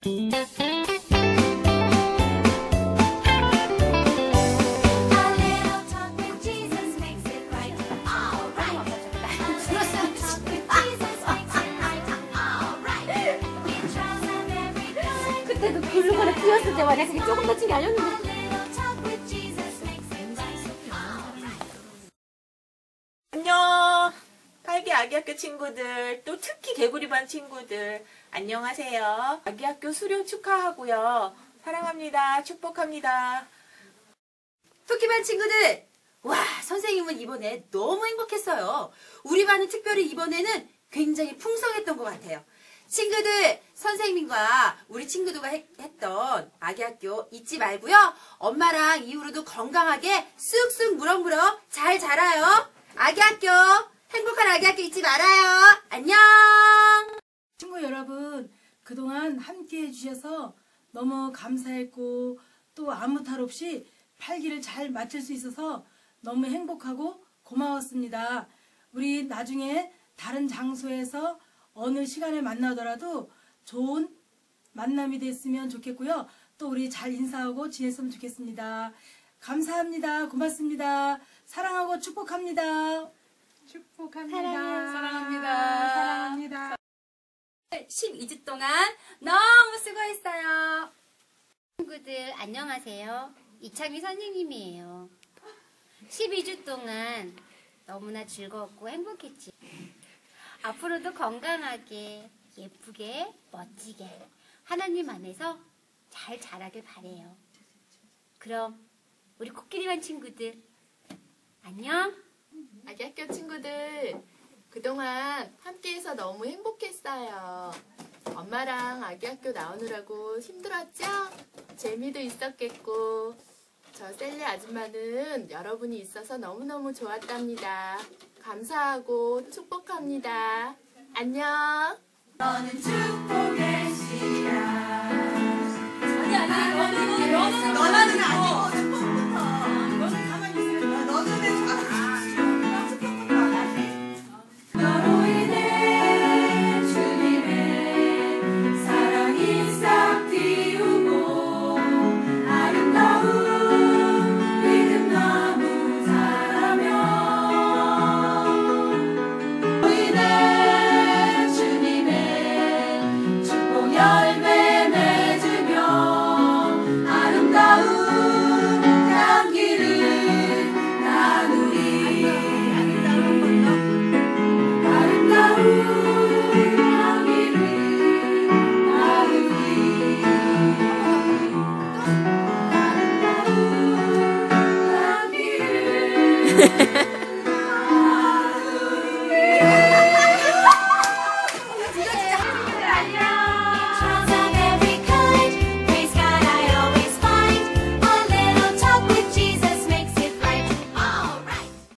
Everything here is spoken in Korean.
그때도 글루건에 뿌렸을 때. 그게 조금 다친 게 아니었는데. 아기 학교 친구들, 또 특히 개구리반 친구들, 안녕하세요. 아기 학교 수료 축하하고요. 사랑합니다. 축복합니다. 토끼반 친구들! 와, 선생님은 이번에 너무 행복했어요. 우리 반은 특별히 이번에는 굉장히 풍성했던 것 같아요. 친구들, 선생님과 우리 친구들과 했, 던 아기 학교 잊지 말고요. 엄마랑 이후로도 건강하게 쑥쑥 무럭무럭 잘 자라요. 아기 학교, 행복한 아기 학교 잊지 말아요. 안녕! 친구 여러분, 그동안 함께 해주셔서 너무 감사했고, 또 아무 탈 없이 팔기를 잘 마칠 수 있어서 너무 행복하고 고마웠습니다. 우리 나중에 다른 장소에서 어느 시간에 만나더라도 좋은 만남이 됐으면 좋겠고요. 또 우리 잘 인사하고 지냈으면 좋겠습니다. 감사합니다. 고맙습니다. 사랑하고 축복합니다. 축복합니다. 사랑합니다. 사랑합니다. 12주 동안 너무 수고했어요. 친구들 안녕하세요. 이창희 선생님이에요. 12주 동안 너무나 즐거웠고 행복했지. 앞으로도 건강하게, 예쁘게, 멋지게 하나님 안에서 잘 자라길 바래요. 그럼 우리 코끼리반 친구들 안녕. 아기 학교 친구들, 그동안 함께해서 너무 행복했어요. 엄마랑 아기 학교 나오느라고 힘들었죠? 재미도 있었겠고, 저 셀리 아줌마는 여러분이 있어서 너무너무 좋았답니다. 감사하고 축복합니다. 안녕!